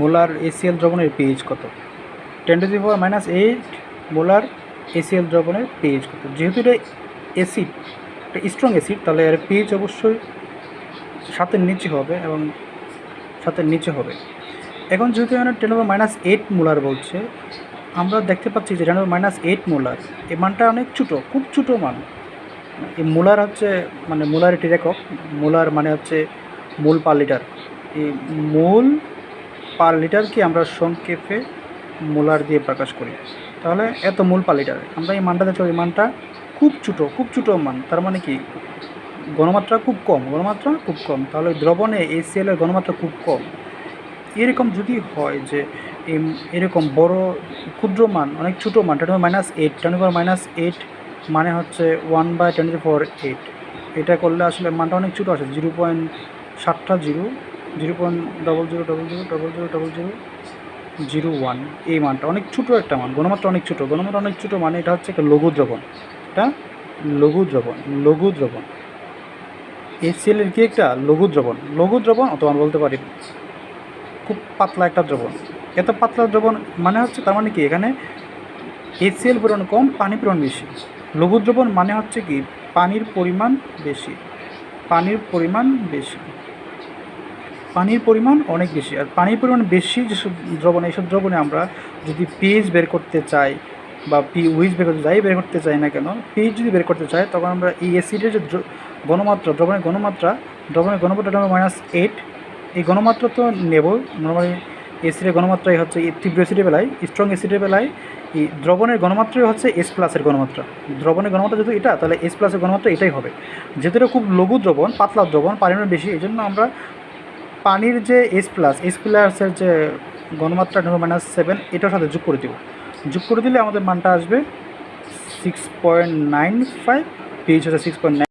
Molar HCl দ্রবণের pH কত? Ten to the power minus eight molar HCl দ্রবণের pH কত? যেহেতু এটা অ্যাসিড এটা স্ট্রং অ্যাসিড তাহলে এর পিএইচ অবশ্যই সাতের নিচে হবে এবং সাতের নিচে হবে। এখন যেহেতু এখানে ten over minus eight molar বলছে, আমরা দেখতে পাচ্ছি যে ten over minus eight molar এই মানটা অনেক ছোটো, খুব ছোটো মান। এই মোলার হচ্ছে মানে মোলার এটি একক মোলার মানে হচ্ছে মূল পার লিটার। এই মূল পার লিটারকে আমরা সংক্ষেপে মোলার দিয়ে প্রকাশ করি? তাহলে এত মূল পার লিটার। আমরা এই মানটা দেখতে এই মানটা খুব ছোটো খুব ছোটো মান। তার মানে কি? গণমাত্রা খুব কম গণমাত্রা খুব কম। তাহলে দ্রবণে এসিএল এর গণমাত্রা খুব কম। এরকম যদি হয় যে এরকম বড় ক্ষুদ্র মান, অনেক ছোটো মান ten minus eight ten minus eight মানে হচ্ছে one by ten four eight এটা করলে আসলে মানটা অনেক ছোটো আসে জিরো পয়েন্ট সাতটা zero zero point double zero double zero double zero double zero zero one এই মানটা অনেক ছোটো একটা মান, গণমাত্রা অনেক ছোটো। গণমাত্রা অনেক ছোটো মানে এটা হচ্ছে একটা লঘু দ্রবণ। এটা লঘু দ্রবণ লঘু দ্রবণ। এর কি একটা? লঘু দ্রবণ। লঘু দ্রবণ অথবা বলতে পারি খুব পাতলা একটা দ্রবণ। এত পাতলা দ্রবণ মানে হচ্ছে তার মানে কি? এখানে এসিএল পরিমাণ কম পানি পরিমাণ বেশি। লঘু দ্রবণ মানে হচ্ছে কি? পানির পরিমাণ বেশি। পানির পরিমাণ বেশি। পানির পরিমাণ অনেক বেশি। আর পানির পরিমাণ বেশি যেসব দ্রবণ, এইসব দ্রবণে আমরা যদি পিএইচ বের করতে চাই বা পি উইচ বের করতে যাই, বের করতে চাই না কেন পিএইচ যদি বের করতে চাই, তখন আমরা এই অ্যাসিডের যে গণমাত্রা দ্রবণের গণমাত্রা দ্রবণের গণমাত্রাটা মাইনাস এইট এই গণমাত্রা তো নেব নর্মালি এসিডের গণমাত্রাই হচ্ছে তীব্র অ্যাসিডের বেলায় স্ট্রং অ্যাসিডের বেলায়, এই দ্রবণের গণমাত্রাই হচ্ছে এস প্লাসের গণমাত্রা দ্রবণের গণমাত্রা যেহেতু এটা, তাহলে এস প্লাসের গণমাত্রা এটাই হবে। যেহেতু খুব লঘু দ্রবণ, পাতলা দ্রবণ, পানির বেশি, এই জন্য আমরা পানির যে এস প্লাস এস প্লাসের যে গণমাত্রা নেব মাইনাস সেভেন এটার সাথে যোগ করে দিব। যোগ করে দিলে আমাদের মানটা আসবে six point nine five pH হচ্ছে সিক্স পয়েন্ট